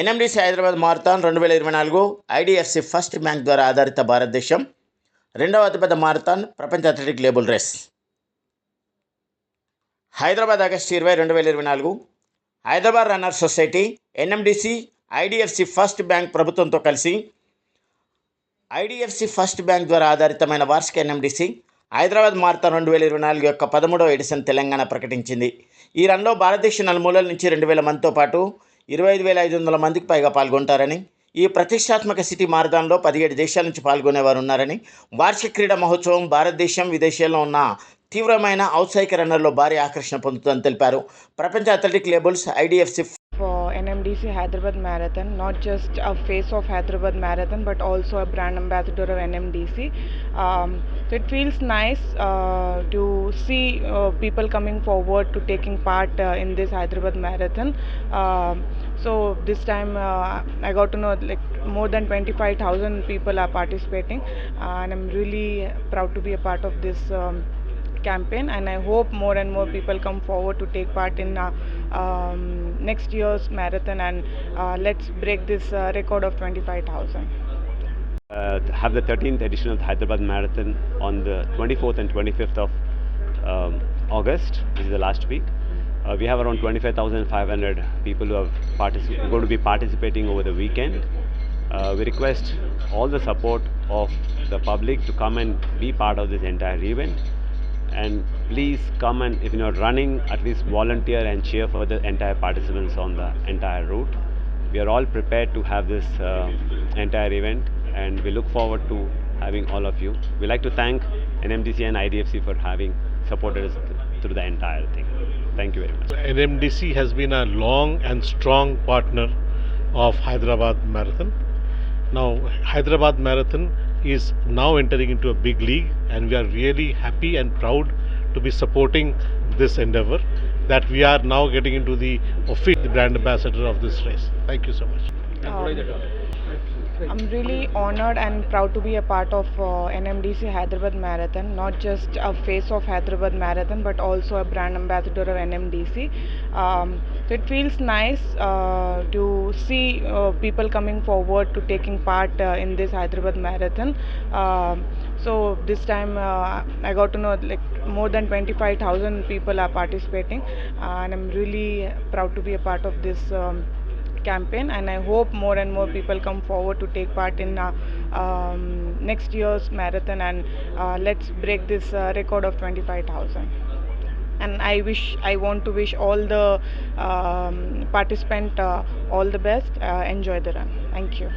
NMDC Hyderabad marathon రెండు వేల ఇరవై నాలుగు ఐడిఎఫ్సి ఫస్ట్ బ్యాంక్ ద్వారా ఆధారిత భారతదేశం. రెండవ అతిపెద్ద మారథాన్ ప్రపంచ athletic label race. Hyderabad August ఇరవై రెండు వేల ఇరవై నాలుగు Hyderabad runner society NMDC IDFC first bank ప్రభుత్వంతో కలిసి ఐడిఎఫ్సి ఫస్ట్ బ్యాంక్ ద్వారా ఆధారితమైన వార్షిక ఎన్ఎండిసి హైదరాబాద్ మారథాన్ రెండు వేల ఇరవై నాలుగు యొక్క పదమూడవ ఎడిషన్ తెలంగాణ ప్రకటించింది. ఈ రన్లో భారతదేశ నలుమూలల నుంచి రెండు వేల మందితో పాటు ఇరవై ఐదు వేల ఐదు వందల మందికి పైగా పాల్గొంటారని ఈ ప్రతిష్టాత్మక సిటీ మారథాన్లో పదిహేడు దేశాల నుంచి పాల్గొనేవారు ఉన్నారని వార్షిక క్రీడా మహోత్సవం భారతదేశం విదేశాల్లో ఉన్న తీవ్రమైన ఔత్సాహిక రన్నర్లో భారీ ఆకర్షణ పొందుతుందని తెలిపారు. ప్రపంచ athletic labels IDFC for Hyderabad Marathon, not just a face of Hyderabad Marathon, but also a brand ambassador of NMDC. Um, so it feels nice uh, to see uh, people coming forward to taking part uh, in this Hyderabad Marathon. Um, so this time uh, I got to know like more than 25,000 people are participating, and I'm really proud to be a part of this. Um, campaign and i hope more and more people come forward to take part in uh, um, next year's marathon and uh, let's break this uh, record of 25000 uh, have the 13th edition of the Hyderabad Marathon on the 24th and 25th of um, August, which is the last week. Uh, we have around 25,500 people who are going to be participating over the weekend. Uh, we request all the support of the public to come and be part of this entire event. And please come and, if you're running, at least volunteer and cheer for the entire participants on the entire route we are all prepared to have this uh, entire event and we look forward to having all of you. We like to thank NMDC and IDFC for having supported us th- through the entire thing. Thank you very much. NMDC has been a long and strong partner of Hyderabad Marathon. Now, Hyderabad Marathon is now entering into a big league, and we are really happy and proud to be supporting this endeavor. That we are now getting into the official brand ambassador of this race. Thank you so much. Um, I'm really honored and proud to be a part of uh, NMDC Hyderabad Marathon, not just a face of Hyderabad Marathon, but also a brand ambassador of NMDC. Um, so it feels nice uh, to see uh, people coming forward to taking part uh, in this Hyderabad Marathon. Um, so this time uh, I got to know like more than 25,000 people are participating, and I'm really proud to be a part of this. Um, campaign and i hope more and more people come forward to take part in uh, um, next year's marathon and uh, let's break this uh, record of 25000 and i wish i want to wish all the um, participant uh, all the best. Uh, enjoy the run. Thank you